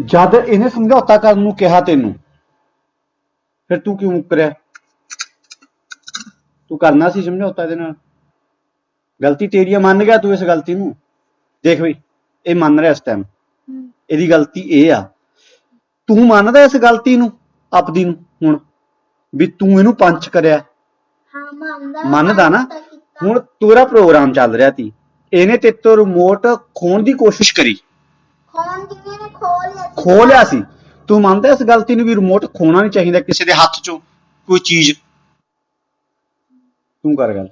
ਜਦ ਇਹਨੇ ਸਮਝੌਤਾ ਕਰਨ ਨੂੰ ਕਿਹਾ ਤੈਨੂੰ ਫਿਰ ਤੂੰ ਕਿਉਂ ਮੁੱਕਰਿਆ ਤੂੰ ਕਰਨਾ ਸੀ ਸਮਝੌਤਾ ਇਹਦੇ ਨਾਲ? ਗਲਤੀ ਤੇਰੀ ਆ ਮੰਨ ਗਿਆ ਤੂੰ ਇਸ ਗਲਤੀ ਨੂੰ? ਦੇਖ ਬਈ ਇਹ ਮੰਨ ਰਿਹਾ ਇਸ ਟਾਈਮ ਇਹਦੀ ਗਲਤੀ ਇਹ ਆ। ਤੂੰ ਮੰਨਦਾ ਇਸ ਗਲਤੀ ਨੂੰ ਆਪਦੀ ਨੂੰ ਹੁਣ ਵੀ ਤੂੰ ਇਹਨੂੰ ਪੰਚ ਕਰਿਆ। ਹਾਂ ਮੰਨਦਾ ਮੰਨਦਾ ਨਾ। ਹੁਣ ਤੇਰਾ ਪ੍ਰੋਗਰਾਮ ਚੱਲ ਰਿਹਾ ਸੀ। ਇਹਨੇ ਤੇ ਤੋਂ ਰਿਮੋਟ ਖੋਣ ਦੀ ਕੋਸ਼ਿਸ਼ ਕਰੀ। ਖੋਣ ਜਿਵੇਂ ਲਿਆ ਸੀ। ਖੋ ਲਿਆ ਸੀ। ਤੂੰ ਮੰਨਦਾ ਇਸ ਗਲਤੀ ਨੂੰ ਵੀ ਰਿਮੋਟ ਖੋਣਾ ਨਹੀਂ ਚਾਹੀਦਾ ਕਿਸੇ ਦੇ ਹੱਥ ਚੋਂ? ਕੋਈ ਚੀਜ਼? ਤੂੰ ਕਰ ਗੱਲ।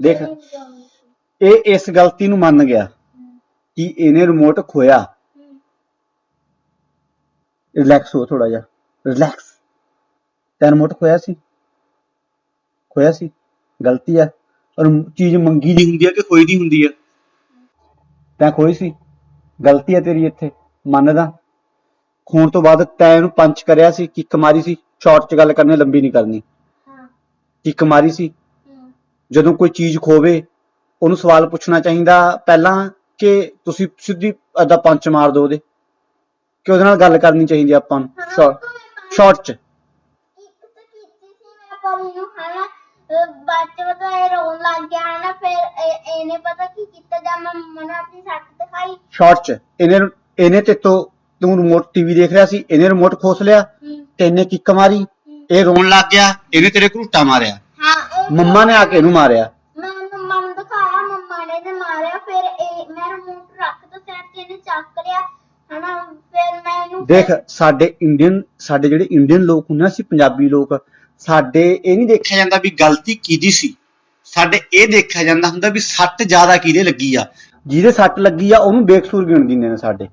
ਦੇਖ ਇਹ ਇਸ ਗਲਤੀ ਨੂੰ ਮੰਨ ਗਿਆ ਕਿ ਇਹਨੇ ਰਿਮੋਟ ਖੋਇਆ। ਰਿਲੈਕਸ ਹੋ ਥੋੜਾ ਜਿਹਾ। ਰਿਲੈਕਸ ਤੈਂ ਰਿਮੋਟ ਖੋਇਆ ਸੀ? ਖੋਇਆ ਸੀ? ਗਲਤੀ ਆ। ਔਰ ਚੀਜ਼ ਮੰਗੀ ਦੀ ਹੁੰਦੀ ਆ ਕਿ ਖੋਈ ਦੀ ਹੁੰਦੀ ਆ? ਤੈਂ ਖੋਈ ਸੀ? ਗਲਤੀ ਆ ਤੇਰੀ ਇੱਥੇ ਮੰਨਦਾ। ਖੋਣ ਤੋਂ ਬਾਅਦ ਤੈਂ ਇਹਨੂੰ ਪੰਚ ਕਰਿਆ ਸੀ ਕਿੱਕ ਮਾਰੀ ਸੀ ਸ਼ਾਰਟ 'ਚ ਗੱਲ ਕਰਨੀ ਲੰਬੀ ਨਹੀਂ ਕਰਨੀ। ਹਾਂ। ਕਿੱਕ ਮਾਰੀ ਸੀ। ਜਦੋਂ ਕੋਈ ਚੀਜ਼ ਖੋਵੇ ਉਹਨੂੰ ਸਵਾਲ ਪੁੱਛਣਾ ਚਾਹੀਦਾ ਪਹਿਲਾਂ ਕਿ ਤੁਸੀਂ ਸਿੱਧੀ ਅਦਾ ਪੰਚ ਮਾਰ ਦੋ ਉਹਦੇ ਕਿ ਉਹਦੇ ਨਾਲ ਗੱਲ ਕਰਨੀ ਚਾਹੀਦੀ ਆਪਾਂ ਨੂੰ ਹਾਂ, ਸ਼ਾਰਟ ਸ਼ਾਰਟ 'ਚ ਇੱਕ ਤਾਂ ਕੀਤੀ ਸੀ ਮੈਂ ਪਰ ਇਹਨੂੰ ਹਨਾ ਅਹ ਬਾਅਦ ਚ ਪਤਾ ਇਹ ਰੋਣ ਲੱਗ ਗਿਆ ਹਨਾ ਫਿਰ ਇਹ- ਇਹਨੇ ਪਤਾ ਕੀ ਕੀਤਾ ਜਦ ਮੈਂ ਮੰਮਾ ਨੂੰ ਆਪਣੀ ਸੱਟ ਦਿਖਾਈ। ਸ਼ਾਰਟ 'ਚ। ਇਹਨੇ ਇਹਨੇ ਤੇ ਤੋਂ ਤੂੰ ਰਿਮੋਟ ਟੀਵੀ ਦੇਖ ਰਿਹਾ ਸੀ ਇਹਨੇ ਰਿਮੋਟ ਖੋਸ ਲਿਆ ਹਮ, ਤੇ ਇਹਨੇ ਕਿੱਕ ਮਾਰੀ। ਹਮ। ਇਹ ਰੋਣ ਲੱਗ ਗਿਆ ਇਹਨੇ ਤੇਰੇ ਘਰੂਟਾ ਮਾਰਿਆ। ਹਾਂ ਇਹ ਮੰਮਾ ਨੇ ਆ ਕੇ ਇਹਨੂੰ ਮਾਰਿਆ। ਮੈਂ ਮੰਮਾ ਨੂੰ ਦਿਖਾਇਆ ਮੰਮਾ ਨੇ ਤੇ ਮਾਰਿਆ ਫਿਰ ਇਹ ਮੈਂ ਰਿਮੋਟ ਰੱਖ ਤਾ ਸਾਈਡ ਤੇ ਇਹਨੇ ਚੱਕ ਲਿਆ ਹਨਾ ਫਿਰ ਮੈਂ ਇਹਨੂੰ ਦੇਖ ਸਾਡੇ ਇੰਡੀਅਨ ਸਾਡੇ ਜਿਹੜੇ ਇੰਡੀਅਨ ਲੋਕ ਹੁੰਦੇ ਆ ਅਸੀਂ ਪੰਜਾਬੀ ਲੋਕ ਸਾਡੇ ਇਹ ਨਹੀਂ ਦੇਖਿਆ ਜਾਂਦਾ ਵੀ ਗਲਤੀ ਕਿਹਦੀ ਸੀ। ਸਾਡੇ ਇਹ ਦੇਖਿਆ ਜਾਂਦਾ ਹੁੰਦਾ ਵੀ ਸੱਟ ਜ਼ਿਆਦਾ ਕਿਹਦੇ ਲੱਗੀ ਆ। ਜਿਹਦੇ ਸੱਟ ਲੱਗੀ ਆ, ਉਹਨੂੰ ਬੇਕਸੂਰ ਗਿਣ ਦਿੰਦੇ ਨੇ ਸਾਡੇ।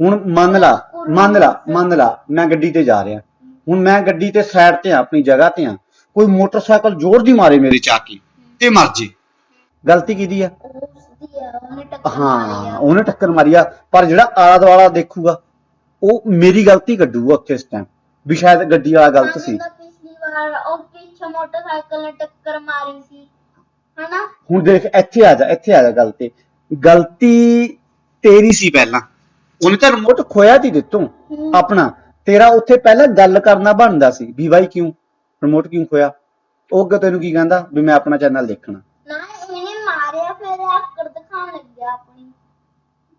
ਹੁਣ ਮੰਨ ਲਾ ਮੰਨ ਲਾ ਮੰਨ ਲਾ, ਮੈਂ ਗੱਡੀ ਤੇ ਜਾ ਰਿਹਾ। ਹੁਣ ਮੈਂ ਗੱਡੀ ਤੇ ਸਾਈਡ ਤੇ ਆ, ਆਪਣੀ ਜਗ੍ਹਾ ਤੇ ਆ। ਕੋਈ ਮੋਟਰਸਾਈਕਲ ਜ਼ੋਰ ਦੀ ਮਾਰੇ ਮੇਰੇ ਚ ਆ ਕੇ ਤੇ ਮਰ ਜੇ। ਗਲਤੀ ਕਿਹਦੀ ਆ? ਹਾਂ, ਉਹਨੇ ਟੱਕਰ ਮਾਰੀ ਆ। ਪਰ ਜਿਹੜਾ ਆਲਾ ਦੁਆਲਾ ਦੇਖੂਗਾ, ਉਹ ਮੇਰੀ ਗਲਤੀ ਕੱਢੂਗਾ ਉੱਥੇ ਇਸ ਟਾਈਮ ਵੀ ਸ਼ਾਇਦ ਗੱਡੀ ਵਾਲਾ ਗਲਤ ਸੀ। ਵਾਰ ਉਹ ਪਿੱਛੇ ਮੋਟਰਸਾਈਕਲ ਨੇ ਟੱਕਰ ਮਾਰੀ ਸੀ ਹਨਾ? ਹੁਣ ਦੇਖ ਇੱਥੇ ਆ ਜਾ ਇੱਥੇ ਆ ਜਾ ਗੱਲ ਤੇ। ਗਲਤੀ ਤੇਰੀ ਸੀ ਪਹਿਲਾਂ। ਉਹਨੇ ਤਾਂ ਰਿਮੋਟ ਖੋਇਆ ਤੀ ਦਿੱਤੋਂ ਹਮ। ਆਪਣਾ। ਤੇਰਾ ਉੱਥੇ ਪਹਿਲਾਂ ਗੱਲ ਕਰਨਾ ਬਣਦਾ ਸੀ ਵੀ ਬਾਈ ਕਿਉਂ ਰਿਮੋਟ ਕਿਉਂ ਖੋਇਆ? ਉਹ ਅੱਗੇ ਤੈਨੂੰ ਕੀ ਕਹਿੰਦਾ? ਵੀ ਮੈਂ ਆਪਣਾ ਚੈਨਲ ਦੇਖਣਾ। ਨਾ ਇਹਨੇ ਮਾਰਿਆ ਫਿਰ ਆਕੜ ਦਿਖਾਉਣ ਲੱਗਿਆ ਆਪਣੀ।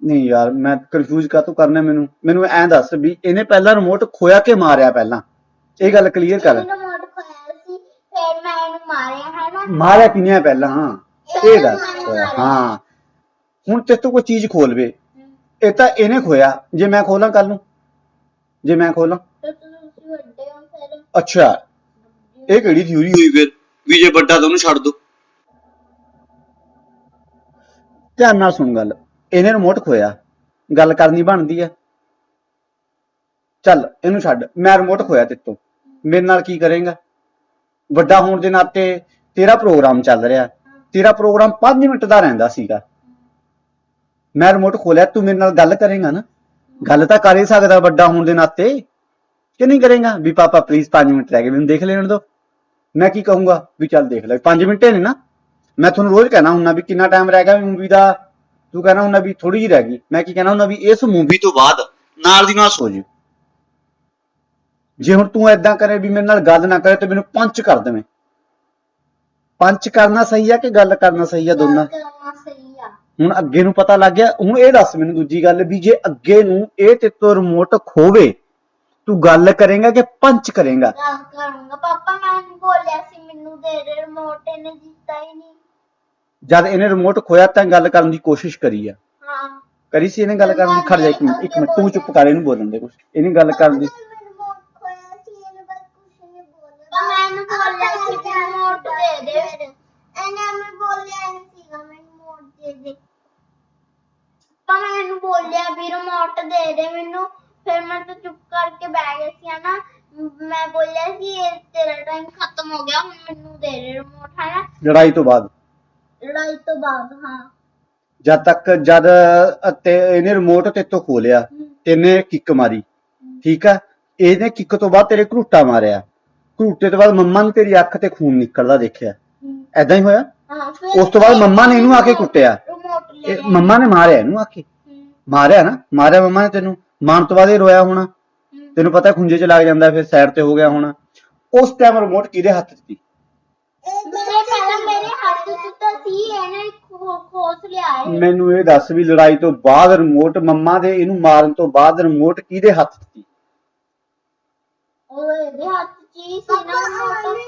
ਨਹੀਂ ਯਾਰ ਮੈਂ ਕਨਫਿਊਜ਼ ਕਾਤੋਂ ਕਰਨਾ ਮੈਨੂੰ? ਮੈਨੂੰ ਐਂ ਦੱਸ ਵੀ ਇਹਨੇ ਪਹਿਲਾਂ ਰਿਮੋਟ ਖੋਇਆ ਕਿ ਮਾਰਿਆ ਪਹਿਲਾਂ? ਇਹ ਗੱਲ ਕਲੀਅਰ ਕਰ। ਇਹਨੇ ਰਿਮੋਟ ਖੋਇਆ ਸੀ ਫਿਰ ਮੈਂ ਇਹਨੂੰ ਮਾਰਿਆ ਹੈ ਨਾ? ਮਾਰਿਆ ਕਿਨੇ ਆ ਪਹਿਲਾਂ? ਹਾਂ ਇਹ ਦੱਸ। ਹਾਂ। ਹੁਣ ਤੇ ਤੂੰ ਕੋਈ ਚੀਜ਼ ਖੋਲਵੇ ਇਹ ਤਾਂ ਇਹਨੇ ਖੋਇਆ। ਜੇ ਮੈਂ ਖੋਲਾਂ ਕੱਲ ਨੂੰ? ਜੇ ਮੈਂ ਖੋਲਾਂ? ਤੇ ਤੁਸੀਂ ਵੱਡੇ ਹੋ ਫਿਰ। ਅੱਛਾ। ਇਹ ਕਿਹੜੀ ਥਿਊਰੀ ਹੋਈ ਫਿਰ? ਵੀ ਜੇ ਵੱਡਾ ਤਾਂ ਉਹਨੂੰ ਛੱਡ ਦੋ। ਧਿਆਨ ਨਾਲ ਸੁਣ ਗੱਲ। ਇਹਨੇ ਰਿਮੋਟ ਖੋਇਆ। ਗੱਲ ਕਰਨੀ ਬਣਦੀ ਆ। ਚੱਲ ਇਹਨੂੰ ਛੱਡ। ਮੈਂ ਰਿਮੋਟ ਖੋਇਆ ਤੇਤੋਂ ਮੇਰੇ ਨਾਲ ਕੀ ਕਰੇਗਾ? ਵੱਡਾ ਹੋਣ ਦੇ ਨਾਤੇ ਤੇਰਾ ਪ੍ਰੋਗਰਾਮ ਚੱਲ ਰਿਹਾ। ਤੇਰਾ ਪ੍ਰੋਗਰਾਮ 5 ਮਿੰਟ ਦਾ ਰਹਿੰਦਾ ਸੀਗਾ। ਮੈਂ ਰਿਮੋਟ ਖੋਲਿਆ, ਤੂੰ ਮੇਰੇ ਨਾਲ ਗੱਲ ਕਰੇਗਾ ਨਾ। ਗੱਲ ਤਾਂ ਕਰ ਹੀ ਸਕਦਾ ਵੱਡਾ ਹੋਣ ਦੇ ਨਾਤੇ। ਕਿ ਨਹੀਂ ਕਰੇਗਾ? ਵੀ ਪਾਪਾ ਪਲੀਜ਼ 5 ਮਿੰਟ ਰਹਿ ਗਏ, ਮੈਨੂੰ ਦੇਖ ਲੈਣ ਦਿਓ ਮੈਂ ਕੀ ਕਹੂੰਗਾ? ਵੀ ਚੱਲ ਦੇਖ ਲੈ 5 ਮਿੰਟ ਨੇ ਨਾ। ਮੈਂ ਤੁਹਾਨੂੰ ਰੋਜ਼ ਕਹਿਣਾ ਹੁੰਦਾ ਵੀ ਕਿੰਨਾ ਟਾਈਮ ਰਹਿ ਗਿਆ ਮੂਵੀ ਦਾ। ਤੂੰ ਕਹਿਣਾ ਹੁੰਦਾ ਵੀ ਥੋੜੀ ਜਿਹੀ ਰਹਿ ਗਈ। ਮੈਂ ਕੀ ਕਹਿਣਾ ਹੁੰਦਾ ਵੀ ਇਸ ਮੂਵੀ ਤੋਂ ਬਾਅਦ ਨਾਲ ਦੀ ਨਾਲ ਸੋ ਜਾ ਜੇ ਹੁਣ ਤੂੰ ਐਦਾਂ ਕਰੇ ਵੀ ਮੇਰੇ ਨਾਲ ਗੱਲ ਨਾ ਕਰੇ ਤੇ ਮੈਨੂੰ ਪੰਚ ਕਰ ਦੇਵੇਂ। ਪੰਚ ਕਰਨਾ ਸਹੀ ਆ ਕਿ ਗੱਲ ਕਰਨਾ ਸਹੀ ਆ ਦੋਨਾਂ? ਗੱਲ ਕਰਨਾ ਸਹੀ ਆ। ਹੁਣ ਅੱਗੇ ਨੂੰ ਪਤਾ ਲੱਗ ਗਿਆ ਹੁਣ ਇਹ ਦੱਸ ਮੈਨੂੰ ਦੂਜੀ ਗੱਲ ਵੀ ਜੇ ਅੱਗੇ ਨੂੰ ਇਹ ਤੇ ਤੋਂ ਰਿਮੋਟ ਖੋਵੇ ਤੂੰ ਗੱਲ ਕਰੇਗਾ ਕਿ ਪੰਚ ਕਰੇਗਾ? ਗੱਲ ਕਰੂੰਗਾ। ਪਾਪਾ ਮੈਂ ਨਹੀਂ ਬੋਲਿਆ ਸੀ ਮੈਨੂੰ ਦੇ ਦੇ ਰਿਮੋਟ ਇਹਨੇ ਦਿੱਤਾ ਹੀ ਨਹੀਂ ਜਦ ਇਹਨੇ ਰਿਮੋਟ ਖੋਇਆ ਤਾਂ ਗੱਲ ਕਰਨ ਦੀ ਕੋਸ਼ਿਸ਼ ਕਰੀ ਆ। ਹਾਂ। ਕਰੀ ਸੀ ਇਹਨੇ ਗੱਲ ਕਰਨ ਦੀ? ਖੜ ਜਾ ਇੱਕ ਮਿੰਟ ਇੱਕ ਮਿੰਟ ਤੂੰ ਚੁੱਪ ਕਰ ਇਹਨੂੰ ਬੋਲਣ ਦੇ ਕੁਛ। ਇਹਨੇ ਗੱਲ ਕਰਨ ਦੀ ਰਿਮੋਟ ਖੋਇਆ ਸੀ ਇਹਨੇ ਬਸ ਕੁਝ ਨਹੀਂ ਬੋਲਿਆ ਮੈਂ ਇਹਨੂੰ ਬੋਲਿਆ ਸੀ ਕਿ ਰਿਮੋਟ ਦੇ ਦੇ ਇਹਨੇ ਮੈਂ ਬੋਲਿਆ ਨਹੀਂ ਸੀਗਾ ਮੈਂ ਰਿਮੋਟ ਦੇ ਦੇ ਤਾਂ ਮੈਂ ਇਹਨੂੰ ਬੋਲਿਆ ਵੀ ਰਿਮੋਟ ਦੇ ਦੇ ਮੈਨੂੰ ਫਿਰ ਮੈਂ ਤਾਂ ਚੁੱਪ ਕਰਕੇ ਬਹਿ ਗਿਆ ਸੀ ਹਨਾ ਮੈਂ ਬੋਲਿਆ ਸੀ ਇਹ ਤੇਰਾ ਟਾਈਮ ਖਤਮ ਹੋ ਗਿਆ ਹੁਣ ਮੈਨੂੰ ਦੇ ਦੇ ਰਿਮੋਟ ਹੈ ਨਾ ਲੜਾਈ ਤੋਂ ਬਾਅਦ? ਲੜਾਈ ਤੋਂ ਬਾਅਦ ਹਾਂ। ਜਦ ਤੱਕ ਜਦ ਅਤੇ ਇਹਨੇ ਰਿਮੋਟ ਤੇ ਤੋਂ ਖੋਲਿਆ ਤੈਨੇ ਕਿੱਕ ਮਾਰੀ। ਠੀਕ ਆ? ਇਹਨੇ ਕਿੱਕ ਤੋਂ ਬਾਅਦ ਤੇਰੇ ਘਰੂਟਾ ਮਾਰਿਆ। ਘਰੂਟੇ ਤੋਂ ਬਾਅਦ ਮੰਮਾ ਨੇ ਤੇਰੀ ਅੱਖ ਤੇ ਖੂਨ ਨਿਕਲਦਾ ਦੇਖਿਆ। ਐਦਾਂ ਹੀ ਹੋਇਆ? ਹਾਂ ਫਿਰ ਉਸ ਤੋਂ ਬਾਅਦ ਮੰਮਾ ਨੇ ਇਹਨੂੰ ਆ ਕੇ ਕੁੱਟਿਆ। ਰਿਮੋਟ ਲੈ ਇਹ ਮੰਮਾ ਨੇ ਮਾਰਿਆ ਇਹਨੂੰ ਆ ਕੇ। ਹਮ, ਮਾਰਿਆ ਨਾ ਮਾਰਿਆ ਮੰਮਾ ਨੇ ਤੈਨੂੰ। ਮਾਰਨ ਤੋਂ ਬਾਅਦ ਇਹ ਰੋਇਆ ਹੋਣਾ। ਹਮ। ਤੈਨੂੰ ਪਤਾ ਖੁੰਝੇ ਚ ਲੱਗ ਜਾਂਦਾ ਫਿਰ ਸਾਈਡ ਤੇ ਹੋ ਗਿਆ ਹੋਣਾ। ਉਸ ਟਾਈਮ ਰਿਮੋਟ ਕਿਹਦੇ ਹੱਥ 'ਚ ਸੀ? ਮੇਰੇ ਪਹਿਲਾਂ ਮੇਰੇ ਹੱਥ 'ਚ ਤਾਂ ਸੀ ਇਹਨੇ ਖੋ- ਖੋਸ ਲਿਆ ਹੈ। ਮੈਨੂੰ ਇਹ ਦੱਸ ਵੀ ਲੜਾਈ ਤੋਂ ਬਾਅਦ ਰਿਮੋਟ ਮੰਮਾ ਦੇ ਇਹਨੂੰ ਮਾਰਨ ਤੋਂ ਬਾਅਦ ਰਿਮੋਟ ਕਿਹਦੇ ਹੱਥ 'ਚ ਸੀ? ਉਹ ਇਹਦੇ ਹੱਥ 'ਚ ਹੀ ਸੀ ਨਾ remote।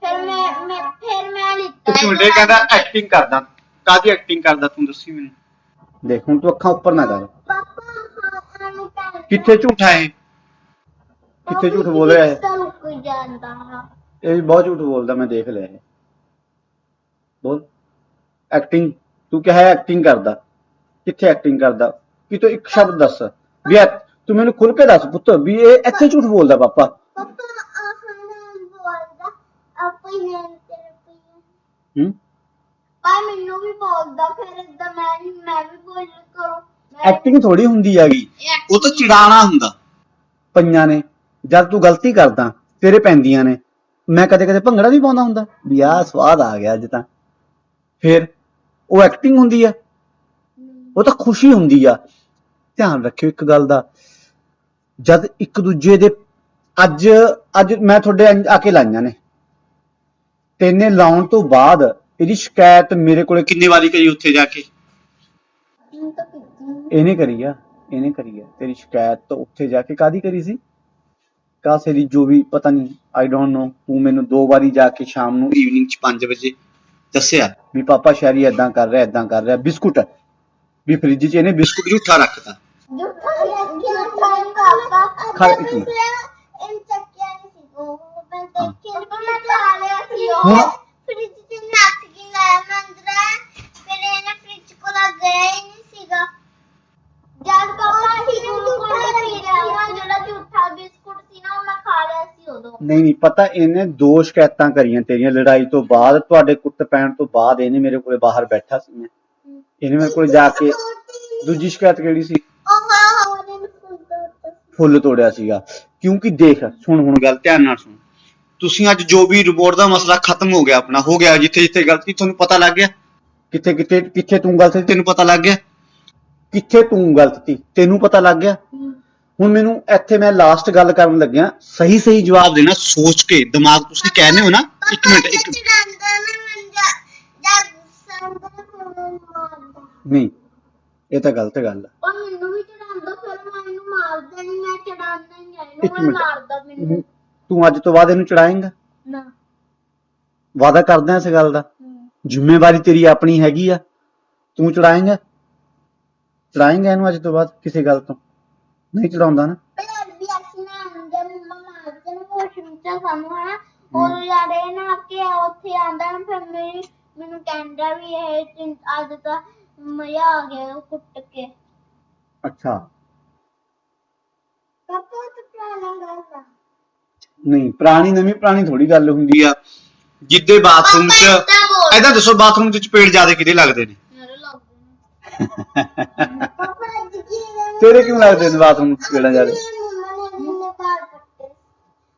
ਫਿਰ ਮੈਂ ਮੈਂ ਫਿਰ ਮੈਂ ਲਿੱਤਾ ਇੱਕ ਮਿੰਟ ਇਹ ਕਹਿੰਦਾ ਐਕਟਿੰਗ ਕਰਦਾ। ਕਾਦੀ ਐਕਟਿੰਗ ਕਰਦਾ ਤੂੰ ਦੱਸੀ ਮੈਨੂੰ? ਦੇਖ ਹੁਣ ਤੂੰ ਅੱਖਾਂ ਉੱਪਰ ਨਾ ਕਰ। ਪਾਪਾ ਹਾਂ ਨੂੰ ਪੈਰ ਕਿੱਥੇ ਝੂਠਾ ਹੈ ਕਿੱਥੇ ਝੂਠ ਬੋਲ ਰਿਹਾ ਹੈ ਤਾਂ ਰੁਕ ਜਾਂਦਾ ਹਾਂ ਇਹ? ਵੀ ਬਹੁਤ ਝੂਠ ਬੋਲਦਾ ਮੈਂ ਦੇਖ ਲਿਆ ਇਹ। ਬੋਲ। ਐਕਟਿੰਗ ਤੂੰ ਕਿਹਾ ਐਕਟਿੰਗ ਕਰਦਾ। ਕਿੱਥੇ ਐਕਟਿੰਗ ਕਰਦਾ? ਕਿਤੋਂ ਇੱਕ ਸ਼ਬਦ ਦੱਸ। ਵੀ ਇਹ- ਤੂੰ ਮੈਨੂੰ ਖੁੱਲ ਕੇ ਦੱਸ ਪੁੱਤ ਵੀ ਇਹ ਇੱਥੇ ਝੂਠ ਬੋਲਦਾ ਪਾਪਾ। ਪਾਪਾ ਆਹਾਂ ਨਾਲ ਬੋਲਦਾ ਆਪੇ ਨੇ ਤੇਰੇ ਪਈ ਹੂੰ? ਆ ਮੈਨੂੰ ਵੀ ਬੋਲਦਾ ਫਿਰ ਇਦਾਂ ਮੈਂ ਵੀ ਮੈਂ ਵੀ ਬੋਲ ਕਰੋ। ਐਕਟਿੰਗ ਥੋੜੀ ਹੁੰਦੀ ਹੈਗੀ। ਉਹ ਤਾਂ ਚਿੜਾਣਾ ਹੁੰਦਾ। ਪਈਆਂ ਨੇ। ਜਦ ਤੂੰ ਗਲਤੀ ਕਰਦਾ ਤੇਰੇ ਪੈਂਦੀਆਂ ਨੇ। ਮੈਂ ਕਦੇ ਕਦੇ ਭੰਗੜਾ ਵੀ ਪਾਉਂਦਾ ਹੁੰਦਾ। ਵੀ ਆਹ ਸਵਾਦ ਆ ਗਿਆ ਅੱਜ ਤਾਂ। ਫਿਰ ਉਹ ਐਕਟਿੰਗ ਹੁੰਦੀ ਆ। ਉਹ ਤਾਂ ਖੁਸ਼ੀ ਹੁੰਦੀ ਆ। ਧਿਆਨ ਰੱਖਿਓ ਇੱਕ ਗੱਲ ਦਾ। ਜਦ ਇੱਕ ਦੂਜੇ ਦੇ ਅੱਜ ਅੱਜ ਮੈਂ ਤੁਹਾਡੇ ਆ ਕੇ ਲਾਈਆਂ ਨੇ। ਤੈਨੇ ਲਾਉਣ ਤੋਂ ਬਾਅਦ ਇਹਦੀ ਸ਼ਿਕਾਇਤ ਮੇਰੇ ਕੋਲੇ ਕਿੰਨੀ ਵਾਰੀ ਕਰੀ ਉੱਥੇ ਜਾ ਕੇ? ਤਾਂ ਇਹਨੇ ਕਰੀ ਆ ਇਹਨੇ ਕਰੀ ਆ। ਤੇਰੀ ਸ਼ਿਕਾਇਤ ਤਾਂ ਉੱਥੇ ਜਾ ਕੇ ਕਾਦੀ ਕਰੀ ਸੀ? ਕਾਸੇ ਦੀ ਜੋ ਵੀ ਪਤਾ ਨਹੀਂ ਆਈ ਡੋਨਟ ਨੋ ਤੂੰ ਮੈਨੂੰ ਦੋ ਵਾਰੀ ਜਾ ਕੇ ਸ਼ਾਮ ਨੂੰ ਈਵਨਿੰਗ ਚ 5 ਵਜੇ ਦੱਸਿਆ ਵੀ ਪਾਪਾ ਸ਼ੈਰੀ ਏਦਾਂ ਕਰ ਰਿਹਾ ਏਦਾਂ ਕਰ ਰਿਹਾ ਬਿਸਕੁਟ। ਵੀ ਫ੍ਰਿਜ 'ਚ ਇਹਨੇ ਬਿਸਕੁਟ ਝੂਠਾ ਰੱਖਤਾ। ਤਾਂ ਪਾਪਾ। ਖਾ ਇੱਕ ਮਿੰਟ। ਇਨ ਚੱਕਿਆ ਨਹੀਂ ਸੀ ਉਹ ਮੈਂ ਦੇਖਿਆ ਮੈਂ ਖਾ ਲਿਆ ਸੀ ਉਹ ਹੁਣ- ਫ੍ਰਿਜ 'ਚ ਨੱਕ ਕੇ ਲਾਇਆ ਮੈਂ ਅੰਦਰ ਆਇਆ, ਫਿਰ ਇਹਨੇ ਫ੍ਰਿਜ ਕੋਲ ਗਿਆ ਹੀ ਨਹੀਂ ਸੀਗਾ ਜਦ ਪਾਪਾ ਹੀ ਜੂਠਾ ਰੱਖਿਆ ਜਿਹੜਾ ਝੂਠਾ ਬਿਸਕੁਟ ਸੀ ਨਾ ਉਹ ਮੈਂ ਖਾ ਲਿਆ ਸੀ ਉਦੋਂ ਨਹੀਂ ਨਹੀਂ ਪਤਾ ਇਹਨੇ ਦੋ ਸ਼ਿਕਾਇਤਾਂ ਕਰੀਆਂ ਤੇਰੀਆਂ ਲੜਾਈ ਤੋਂ ਬਾਅਦ ਤੁਹਾਡੇ ਕੁੱਟ ਪੈਣ ਤੋਂ ਬਾਅਦ ਇਹਨੇ ਮੇਰੇ ਕੋਲੇ ਬਾਹਰ ਬੈਠਾ ਸੀ ਮੈਂ ਇਹਨੇ ਮੇਰੇ ਕੋਲ ਜਾ ਕੇ ਦੂਜੀ ਸ਼ਿਕਾਇਤ ਕਿਹੜੀ ਸੀ ਉਹ ਹਾਂ ਉਹਨੇ ਮੈਨੂੰ ਫੁੱਲ ਤੋੜਿਆ ਸੀਗਾ। ਕਿਉਂਕਿ ਦੇਖ ਸੁਣ ਹੁਣ ਗੱਲ ਧਿਆਨ ਨਾਲ ਸੁਣ। ਤੁਸੀਂ ਅੱਜ ਜੋ ਵੀ ਰਿਪੋਰਟ ਦਾ ਮਸਲਾ ਖਤਮ ਹੋ ਗਿਆ ਆਪਣਾ ਹੋ ਗਿਆ ਜਿੱਥੇ ਜਿੱਥੇ ਗਲਤੀ ਤੁਹਾਨੂੰ ਪਤਾ ਲੱਗ ਗਿਆ? ਕਿੱਥੇ ਕਿੱਥੇ ਕਿੱਥੇ ਤੂੰ ਗਲਤ ਸੀ? ਤੈਨੂੰ ਪਤਾ ਲੱਗ ਗਿਆ? ਕਿੱਥੇ ਤੂੰ ਗਲਤ ਸੀ? ਤੈਨੂੰ ਪਤਾ ਲੱਗ ਗਿਆ? ਹੁਣ ਮੈਨੂੰ ਇੱਥੇ ਮੈਂ ਲਾਸਟ ਗੱਲ ਕਰਨ ਲੱਗਿਆ ਸਹੀ ਸਹੀ ਜਵਾਬ ਦੇਣਾ ਸੋਚ ਕੇ ਦਿਮਾਗ ਤੁਸੀਂ ਕਹਿੰਦੇ ਹੋ ਨਾ ਇੱਕ ਮਿੰਟ ਇੱਕ ਨਹੀਂ ਇਹ ਤਾਂ ਗਲਤ ਗੱਲ ਆ ਉਹ ਮੈਨੂੰ ਵੀ ਚੜਾਉਂਦਾ ਫਿਰ ਮੈਂ ਇਹਨੂੰ ਮਾਰਦਾ ਨਹੀਂ ਮੈਂ ਚੜਾਉਂਦਾ ਨਹੀਂ ਆ ਇੱਕ ਮਿੰਟ। ਮੈਂ ਮਾਰਦਾ ਮੈਨੂੰ ਤੂੰ ਅੱਜ ਤੋਂ ਬਾਅਦ ਇਹਨੂੰ ਚੜਾਏਂਗਾ? ਨਾ। ਵਾਅਦਾ ਕਰਦਾ ਇਸ ਗੱਲ ਦਾ। ਜ਼ਿੰਮੇਵਾਰੀ ਤੇਰੀ ਆਪਣੀ ਹੈਗੀ ਆ। ਤੂੰ ਚੜਾਏਂਗਾ? ਚੜਾਏਂਗਾ ਇਹਨੂੰ ਅੱਜ ਤੋਂ ਬਾਅਦ ਕਿਸੇ ਗੱਲ ਤੋਂ? ਨਹੀਂ ਚੜਾਉਂਦਾ ਨਾ। ਪਹਿਲਾਂ ਵੀ ਅਸੀਂ ਨਾ ਆਂਦੇ ਮੰਮਾ ਮਾਰਦੇ ਨੇ ਵਾਸ਼ਰੂਮ ਚ ਸਾਨੂੰ ਹਨਾ ਉਹ ਲੜੇ ਨਾ ਕਿ ਉੱਥੇ ਆਂਦਾ ਨਾ ਫਿਰ ਮੇਰੀ ਮੈਨੂੰ ਕਹਿੰਦਾ ਵੀ ਇਹ ਅੱਜ ਤਾਂ ਮਜ਼ਾ ਆ ਗਿਆ ਕੁੱਟ ਕੇ। ਅੱਛਾ। ਪਾਪਾ ਤਾਂ ਪੁਰਾਣਾ ਗੱਲ ਆ ਨਹੀਂ ਪੁਰਾਣੀ ਨਵੀਂ ਪੁਰਾਣੀ ਥੋੜੀ ਗੱਲ ਹੁੰਦੀ ਆ। ਜਿੱਦੇ ਬਾਥਰੂਮ 'ਚ ਐਦਾਂ ਦੱਸੋ ਬਾਥਰੂਮ 'ਚ ਚਪੇੜ ਜ਼ਿਆਦਾ ਕਿਹਦੇ ਲੱਗਦੇ ਨੇ? ਮੇਰੇ ਲੱਗਦੇ ਨੇ। ਪਾਪਾ ਅੱਜ ਕੀ ਹੈ ਤੇਰੇ ਕਿਉਂ ਲੱਗਦੇ ਨੇ ਬਾਥਰੂਮ 'ਚ ਚਪੇੜਾਂ ਜ਼ਿਆਦਾ? ਮੰਮਾ ਨੇ ਇਹਨੇ ਬਾਲ ਕੱਟੇ।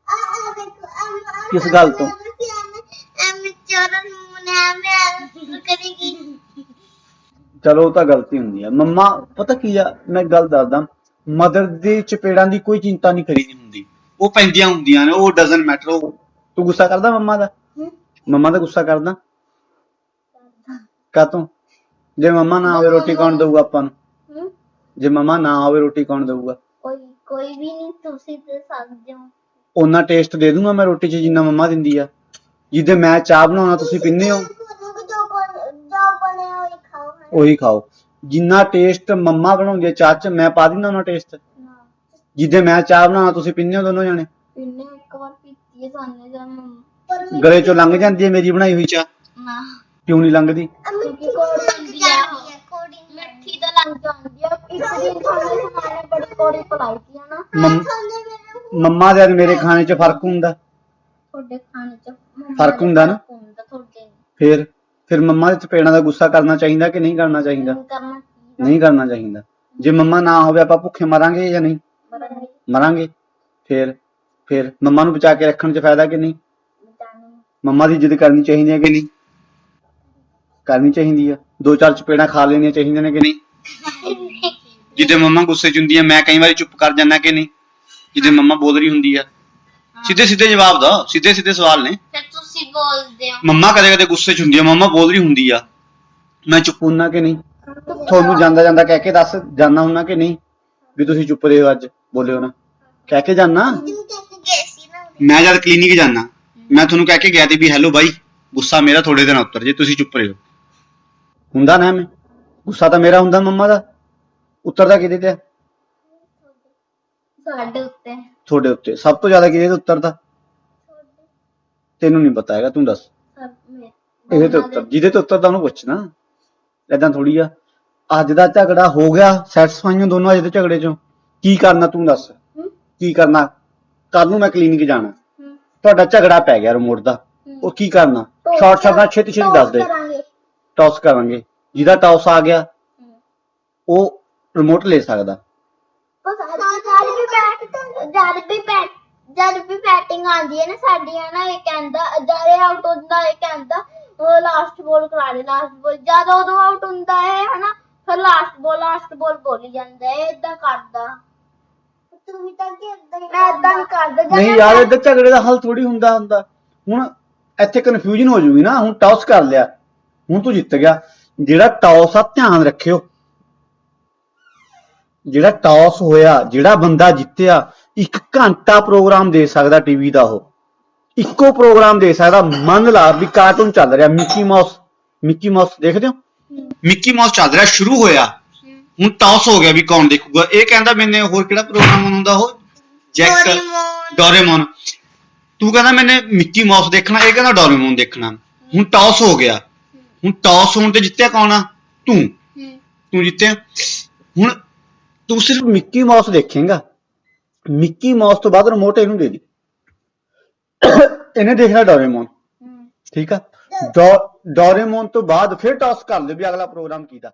ਆ ਆ ਦੇਖੋ ਆ ਆ ਕਿਸ ਗੱਲ ਤੋਂ? ਐਵੇਂ ਚੋਰਨ ਮੁਨੇ ਐਵੇਂ ਕਰੇਗੀ। ਚਲੋ ਉਹ ਤਾਂ ਗਲਤੀ ਹੁੰਦੀ ਆ। ਮੰਮਾ ਪਤਾ ਕੀ ਆ? ਮੈਂ ਗੱਲ ਦੱਸਦਾ। ਮਦਰ ਦੀ ਚਪੇੜਾਂ ਦੀ ਕੋਈ ਚਿੰਤਾ ਨਹੀਂ ਕਰੀਦੀ ਹੁੰਦੀ। ਉਹ ਪੈਂਦੀਆਂ ਹੁੰਦੀਆਂ ਨੇ ਉਹ ਡਸਨਟ ਮੈਟਰ ਉਹ ਤੂੰ ਗੁੱਸਾ ਕਰਦਾ ਮੰਮਾ ਦਾ? ਮੰਮਾ ਦਾ ਗੁੱਸਾ ਕਰਦਾ? ਕਾਤੋਂ ਜੇ ਮੰਮਾ ਨਾ ਆਵੇ ਰੋਟੀ ਕੌਣ ਦਊਗਾ ਆਪਾਂ ਨੂੰ? ਜੇ ਮੰਮਾ ਨਾ ਆਵੇ ਰੋਟੀ ਕੌਣ ਦਊਗਾ? ਕੋਈ ਕੋਈ ਵੀ ਨਹੀਂ ਤੁਸੀਂ ਤੇ ਸਕਦੇ ਹੋ ਉਹਨਾਂ ਟੇਸਟ ਦੇ ਦੂੰਗਾ ਮੈਂ ਰੋਟੀ 'ਚ ਜਿੰਨਾ ਮੰਮਾ ਦਿੰਦੀ ਆ। ਜਿਹਦੇ ਮੈਂ ਚਾਹ ਬਣਾਉਣਾ ਤੁਸੀਂ ਪੀਂਦੇ ਹੋ? ਜੋ ਬਣ ਜੋ ਬਣਿਆ ਹੋਈ ਖਾਓ। ਹੈ ਉਹੀ ਖਾਓ। ਜਿੰਨਾ ਟੇਸਟ ਮੰਮਾ ਬਣਾਉਂਦੀ ਆ ਚਾਹ 'ਚ ਮੈਂ ਪਾ ਦਿੰਦਾ ਉਹਨਾਂ ਟੇਸਟ ਨਾ ਜਿਹਦੇ ਮੈਂ ਚਾਹ ਬਣਾਉਣਾ ਤੁਸੀਂ ਪੀਂਦੇ ਹੋ ਦੋਨੋਂ ਜਾਣੇ? ਇਹਨੇ ਇੱਕ ਵਾਰ ਪੀਤੀ ਹੈ ਸਾਨੇ ਦਾ ਪਰ ਗਲੇ 'ਚੋਂ ਲੰਘ ਜਾਂਦੀ ਹੈ ਮੇਰੀ ਬਣਾਈ ਹੋਈ ਚਾਹ? ਨਾ। ਕਿਉਂ ਨਹੀਂ ਲੰਘਦੀ? ਕਿਉਂਕਿ ਕੋੜੀ ਹੁੰਦੀ ਆ। ਕੋੜੀ ਮਿੱਠੀ ਤਾਂ ਲੱਗ ਜਾਂਦੀ ਆ। ਇੱਕ ਦਿਨ ਖਾਣੇ ਸਮਾਨੇ ਬੜੀ ਕੋੜੀ ਪਲਾਈ ਸੀ ਨਾ ਮੰਮ- ਦੇ ਤੇ ਮੇਰੇ ਖਾਣੇ 'ਚ ਫ਼ਰਕ ਹੁੰਦਾ? ਤੁਹਾਡੇ ਖਾਣੇ ਚ ਮੰਮਾ ਫ਼ਰਕ ਹੁੰਦਾ ਨਾ? ਹੁੰਦਾ ਤੁਹਾਡੇ। ਫਿਰ? ਫਿਰ ਮੰਮਾ ਦੇ ਚਪੇੜਾਂ ਦਾ ਗੁੱਸਾ ਕਰਨਾ ਚਾਹੀਦਾ ਕਿ ਨਹੀਂ ਕਰਨਾ ਚਾਹੀਦਾ? ਨਹੀਂ ਕਰਨਾ ਚਾਹੀਦਾ। ਨਹੀਂ ਕਰਨਾ ਚਾਹੀਦਾ। ਜੇ ਮੰਮਾ ਨਾ ਹੋਵੇ ਆਪਾਂ ਭੁੱਖੇ ਮਰਾਂਗੇ ਜਾਂ ਨਹੀਂ? ਮਰਾਂਗੇ। ਫਿਰ ਫਿਰ ਮੰਮਾ ਨੂੰ ਬਚਾ ਕੇ ਰੱਖਣ 'ਚ ਫਾਇਦਾ ਕਿ ਨਹੀਂ? ਮੰਮਾ ਦੀ ਇੱਜ਼ਤ ਕਰਨੀ ਚਾਹੀਦੀ ਹੈ ਕਿ ਨਹੀਂ? ਕਰਨੀ ਚਾਹੀਦੀ ਆ। ਦੋ ਚਾਰ ਚਪੇੜਾਂ ਖਾ ਲੈਣੀਆਂ ਚਾਹੀਦੀਆਂ ਨੇ ਕਿ ਨਹੀਂ? ਜਿੱਦੇ ਮੰਮਾ ਗੁੱਸੇ 'ਚ ਹੁੰਦੀ ਆ ਮੈਂ ਕਈ ਵਾਰੀ ਚੁੱਪ ਕਰ ਜਾਂਦਾ ਕਿ ਨਹੀਂ? ਜਿੱਦੇ ਮੰਮਾ ਬੋਲ ਰਹੀ ਹੁੰਦੀ ਆ। ਸਿੱਧੇ ਸਿੱਧੇ ਜਵਾਬ ਦੋ ਸਿੱਧੇ ਸਿੱਧੇ ਸਵਾਲ ਨੇ। ਤੇ ਤੁਸੀਂ ਬੋਲਦੇ ਹੋ। ਮੰਮਾ ਕਦੇ ਕਦੇ ਗੁੱਸੇ 'ਚ ਹੁੰਦੀ ਆ ਮੰਮਾ ਬੋਲ ਰਹੀ ਹੁੰਦੀ ਆ। ਮੈਂ ਚੁੱਪ ਹੁੰਨਾ ਕਿ ਨਹੀਂ? ਤੁਹਾਨੂੰ ਜਾਂਦਾ ਜਾਂਦਾ ਕਹਿ ਕੇ ਦੱਸ ਜਾਣਾ ਹੁੰਨਾ ਕਿ ਨਹੀਂ? ਵੀ ਤੁਸੀਂ ਚੁੱਪ ਰਹੇ ਹੋ ਅੱਜ ਬੋਲਿਓ ਨਾ। ਕਹਿ ਕੇ ਜਾਣਾ ਸੀ ਮੈਂ ਜਦ ਕਲੀਨਿਕ ਜਾਣਾ ਮੈਂ ਤੁਹਾਨੂੰ ਕਹਿ ਕੇ ਗਿਆ ਤੇ ਵੀ ਹੈਲੋ ਬਾਈ ਗੁੱਸਾ ਮੇਰਾ ਥੋੜੇ ਦਿਨ ਉੱਤਰ ਜੇ ਤੁਸੀਂ ਚੁੱਪ ਰਹੋ ਹੁੰਦਾ ਨਾ ਮੈਂ ਗੁੱਸਾ ਤਾਂ ਮੇਰਾ ਹੁੰਦਾ ਮੰਮਾ ਦਾ। ਉੱਤਰਦਾ ਕਿਹਦੇ ਤੇ ਆ? ਸਾਡੇ ਉੱਤੇ। ਤੁਹਾਡੇ ਉੱਤੇ। ਸਭ ਤੋਂ ਜ਼ਿਆਦਾ ਕਿਹਦੇ ਤੇ ਉੱਤਰਦਾ ਤੈਨੂੰ ਨਹੀਂ ਪਤਾ ਹੈਗਾ ਤੂੰ ਦੱਸ। ਇਹਦੇ ਤੇ ਉੱਤਰ। ਜਿਹਦੇ ਤੇ ਉੱਤਰਦਾ ਉਹਨੂੰ ਪੁੱਛਣਾ ਏਦਾਂ ਥੋੜੀ ਆ। ਅੱਜ ਦਾ ਝਗੜਾ ਹੋ ਗਿਆ। ਸੈਟੀਸਫਾਈ ਹੋ ਦੋਨੋਂ ਅੱਜ ਦੇ ਝਗੜੇ ਚੋਂ। ਕੀ ਕਰਨਾ ਤੂੰ ਦੱਸ? ਕੀ ਕਰਨਾ? ਕੱਲ ਨੂੰ ਮੈਂ ਕਲੀਨਿਕ ਜਾਣਾ। ਤੁਹਾਡਾ ਝਗੜਾ ਪੈ ਗਿਆ ਰਿਮੋਟ ਦਾ। ਉਹ ਕੀ ਕਰਨਾ? ਸ਼ਾਰਟ ਸ਼ਾਰਟ ਨਾਲ ਛੇਤੀ ਛੇਤੀ ਦੱਸ ਦੇ। ਟੌਸ ਕਰਾਂਗੇ। ਜਿਹਦਾ ਟੌਸ ਆ ਗਿਆ ਉਹ ਰਿਮੋਟ ਲੈ ਸਕਦਾ। ਜਦ ਵੀ ਬੈਟ ਜਦ ਵੀ ਬੈਟਿੰਗ ਆਉਂਦੀ ਹੈ ਨਾ ਸਾਡੀਆਂ ਨਾ ਇਹ ਕਹਿੰਦਾ ਜਦ ਇਹ ਆਊਟ ਹੁੰਦਾ ਇਹ ਕਹਿੰਦਾ ਉਹ ਲਾਸਟ ਬੋਲ ਕਰਾ ਦੇ ਲਾਸਟ ਬੋਲ ਜਦ ਉਦੋਂ ਆਊਟ ਹੁੰਦਾ ਹੈ ਹਨਾ ਫਿਰ ਲਾਸਟ ਬੋਲ ਲਾਸਟ ਬੋਲ ਬੋਲੀ ਜਾਂਦਾ ਹੈ ਇਦਾਂ ਕਰਦਾ। ਤੂੰ ਵੀ ਤਾਂ ਕਿ ਇਦਾਂ ਹੀ ਮੈਂ ਇਦਾਂ ਨਹੀਂ ਕਰਦਾ। ਜਦ ਨਹੀਂ ਯਾਰ ਇੱਧਰ ਝਗੜੇ ਦਾ ਹੱਲ ਥੋੜੀ ਹੁੰਦਾ ਹੁੰਦਾ। ਹੁਣ ਇੱਥੇ ਕਨਫਿਊਜ਼ਨ ਹੋ ਜੂਗੀ ਨਾ ਹੁਣ ਟੌਸ ਕਰ ਲਿਆ। ਹੁਣ ਤੂੰ ਜਿੱਤ ਗਿਆ। ਜਿਹੜਾ ਟੌਸ ਆ ਧਿਆਨ ਰੱਖਿਓ। ਜਿਹੜਾ ਟੌਸ ਹੋਇਆ ਜਿਹੜਾ ਬੰਦਾ ਜਿੱਤਿਆ ਇੱਕ ਘੰਟਾ ਪ੍ਰੋਗਰਾਮ ਦੇ ਸਕਦਾ ਟੀਵੀ ਦਾ ਉਹ। ਇੱਕੋ ਪ੍ਰੋਗਰਾਮ ਦੇ ਸਕਦਾ ਮੰਨ ਲਾ ਵੀ ਕਾਰਟੂਨ ਚੱਲ ਰਿਹਾ ਮਿੱਕੀ ਮਾਊਸ ਮਿੱਕੀ ਮਾਊਸ ਦੇਖਦੇ ਹੋ? ਮਿੱਕੀ ਮਾਊਸ ਚੱਲ ਰਿਹਾ ਸ਼ੁਰੂ ਹੋਇਆ। ਹੁਣ ਟੌਸ ਹੋ ਗਿਆ ਵੀ ਕੌਣ ਦੇਖੂਗਾ। ਇਹ ਕਹਿੰਦਾ ਮੈਨੇ ਹੋਰ ਕਿਹੜਾ ਪ੍ਰੋਗਰਾਮ ਹੁੰਦਾ ਉਹ? Jack Doraemon. ਤੂੰ ਕਹਿੰਦਾ ਮੈਨੇ ਮਿੱਕੀ ਮਾਊਸ ਦੇਖਣਾ ਇਹ ਕਹਿੰਦਾ ਡੋਰੇਮੋਨ ਦੇਖਣਾ। ਹੁਣ ਟੌਸ ਹੋ ਗਿਆ। ਹੁਣ ਟੌਸ ਹੋਣ ਤੇ ਜਿੱਤਿਆ ਕੌਣ ਆ? ਤੂੰ। ਤੂੰ ਜਿੱਤਿਆ। ਹੁਣ ਤੂੰ ਸਿਰਫ ਮਿੱਕੀ ਮਾਊਸ ਦੇਖੇਂਗਾ। ਮਿੱਕੀ ਮਾਊਸ ਤੋਂ ਬਾਅਦ ਰਿਮੋਟ ਇਹਨੂੰ ਦੇ ਦੀ ਇਹਨੇ ਦੇਖਣਾ ਡੋਰੇਮੋਨ ਠੀਕ ਆ? ਡੋਰੇਮੋਨ ਤੋਂ ਬਾਅਦ ਫਿਰ ਟੌਸ ਕਰ ਲਿਓ ਵੀ ਅਗਲਾ ਪ੍ਰੋਗਰਾਮ ਕੀਦਾ